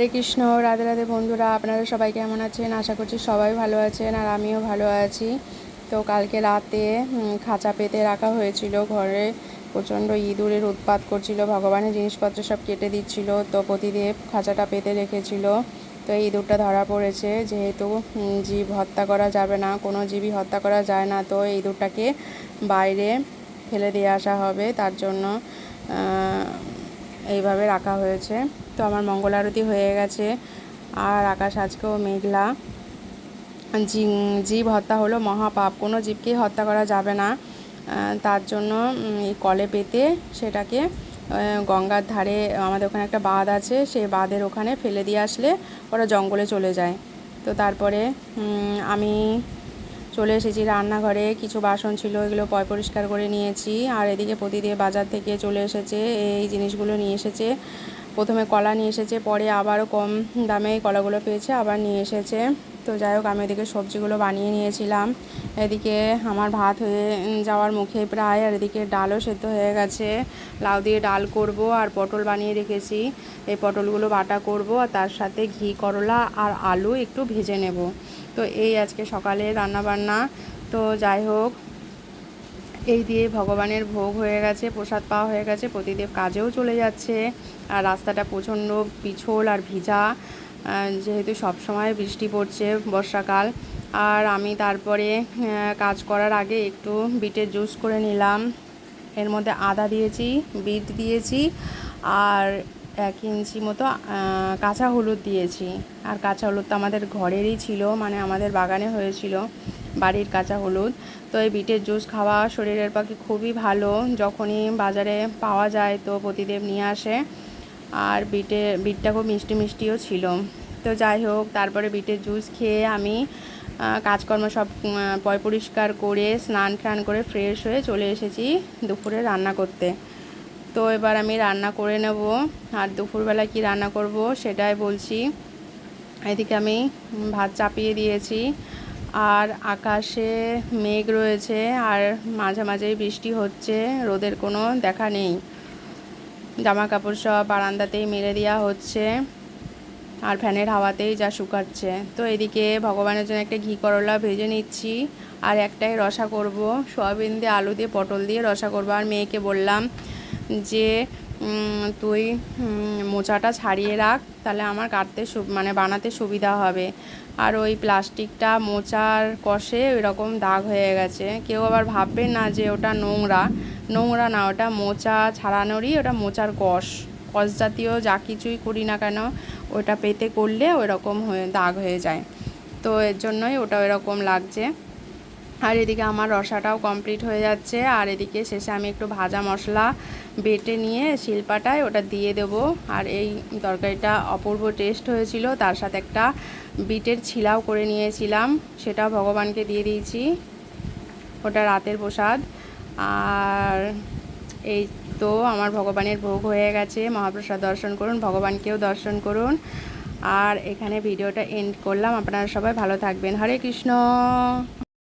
হরে কৃষ্ণ, রাধে রাধে বন্ধুরা, আপনারা সবাই কেমন আছেন? আশা করছি সবাই ভালো আছেন আর আমিও ভালো আছি। তো কালকে রাতে খাঁচা পেতে রাখা হয়েছিল ঘরে। প্রচণ্ড ইঁদুরের উৎপাত করছিল, ভগবানের জিনিসপত্র সব কেটে দিচ্ছিল। তো প্রতিদেব খাঁচাটা পেতে রেখেছিল। তো এই ইঁদুরটা ধরা পড়েছে, যেহেতু জীব হত্যা করা যাবে না, কোনো জীবই হত্যা করা যায় না, তো এই ইঁদুরটাকে বাইরে ফেলে দিয়ে আসা হবে, তার জন্য এইভাবে রাখা হয়েছে। তো আমার মঙ্গল আরতি হয়ে গেছে, আর আকাশ আজকেও মেঘলা। জীব হত্যা হলো মহাপাপ, কোনো জীবকেই হত্যা করা যাবে না তার জন্য এই কলে পেতে সেটাকে গঙ্গার ধারে আমাদের ওখানে একটা বাঁধ আছে, সেই বাঁধের ওখানে ফেলে দিয়ে আসলে ওরা জঙ্গলে চলে যায়। তো তারপরে আমি চলে এসেছি রান্নাঘরে, কিছু বাসন ছিল, এগুলো পয় পরিষ্কার করে নিয়েছি। আর এদিকে প্রতিদিন বাজার থেকে চলে এসেছে, এই জিনিসগুলো নিয়ে এসেছে। প্রথমে কলা নিয়ে এসেছে, পরে আবারও কম দামে কলাগুলো পেয়েছে, আবার নিয়ে এসেছে। তো যাই হোক, আমি এদিকে সবজিগুলো বানিয়ে নিয়েছিলাম। এদিকে আমার ভাত হয়ে যাওয়ার মুখে প্রায়, আর এদিকে ডালও সেদ্ধ হয়ে গেছে। লাউ দিয়ে ডাল করব আর পটল বানিয়ে রেখেছি। এই পটলগুলো বাটা করব আর তার সাথে ঘি, করলা আর আলু একটু ভেজে নেব। তো এই আজকে সকালে রান্না বান্না তো যাই হোক, এই দিয়ে ভগবানের ভোগ হয়ে গেছে, প্রসাদ পাওয়া হয়ে গেছে, প্রতিদেব কাজেও চলে যাচ্ছে। আর রাস্তাটা প্রচণ্ড পিছল আর ভিজা। যেহেতু সব সময় বৃষ্টি পড়ছে বর্ষাকাল, আর আমি তারপরে কাজ করার আগে একটু বিটের জুস করে নিলাম। এর মধ্যে আদা দিয়েছি, বিট দিয়েছি, আর এক ইঞ্চি মতো কাঁচা হলুদ দিয়েছি। আর কাঁচা হলুদ তো আমাদের ঘরেরই ছিল মানে আমাদের বাগানে হয়েছিল, বাড়ির কাঁচা হলুদ। তো এই বিটের জুস খাওয়া শরীরের পক্ষে খুবই ভালো। যখনই বাজারে পাওয়া যায় তো প্রতিদেব নিয়ে আসে। আর বিটে, বিটটা খুব মিষ্টি মিষ্টিও ছিল। তো যাই হোক, তারপরে বিটের জুস খেয়ে আমি কাজকর্ম সব পয় পরিষ্কার করে, স্নান টান করে ফ্রেশ হয়ে চলে এসেছি দুপুরে রান্না করতে। তো এবার আমি রান্না করে নেব। আর দুপুরবেলা কি রান্না করব সেটাই বলছি। এদিকে আমি ভাত চাপিয়ে দিয়েছি। আর আকাশে মেঘ রয়েছে, আর মাঝে মাঝেই বৃষ্টি হচ্ছে, রোদের কোনো দেখা নেই। জামা কাপড় সব বারান্দাতেই মেরে দেওয়া হচ্ছে আর ফ্যানের হাওয়াতেই যা শুকাচ্ছে। তো এদিকে ভগবানের জন্য একটা ঘি করলা ভেজে নিচ্ছি আর একটাই রসা করব। সয়াবিন দিয়ে আলু দিয়ে পটল দিয়ে রসা করব। আর মেয়েকে বললাম যে তুই মোচাটা ছাড়িয়ে রাখ, তাহলে আমার কাটতে মানে বানাতে সুবিধা হবে। আর ওই প্লাস্টিকটা মোচার কষে ওইরকম দাগ হয়ে গেছে। কেউ আবার ভাববে না যে ওটা নোংরা। নোংরা না, ওটা মোচা ছাড়ানোরই ওটা মোচার কষ। কষ জাতীয় যা কিছুই করি না কেন, ওটা পেতে করলে ওই রকম হয়ে, দাগ হয়ে যায়। তো এর জন্যই ওটা ওইরকম লাগছে। আর এদিকে আমার রসাটাও কমপ্লিট হয়ে যাচ্ছে। আর এদিকে শেষে আমি একটু ভাজা মশলা বেটে নিয়ে শিলপাটায় ওটা দিয়ে দেব। আর এই তরকারিটা অপূর্ব টেস্ট হয়েছিল। তার সাথে একটা বিটের ছিলাও করে নিয়েছিলাম। সেটাও ভগবানকে দিয়ে দিয়েছি। ওটা রাতের প্রসাদ। আর এই তো আমার ভগবানের ভোগ হয়ে গেছে। মহাপ্রসাদ দর্শন করুন, ভগবানকেও দর্শন করুন। আর এখানে ভিডিওটা এন্ড করলাম। আপনারা সবাই ভালো থাকবেন। হরে কৃষ্ণ!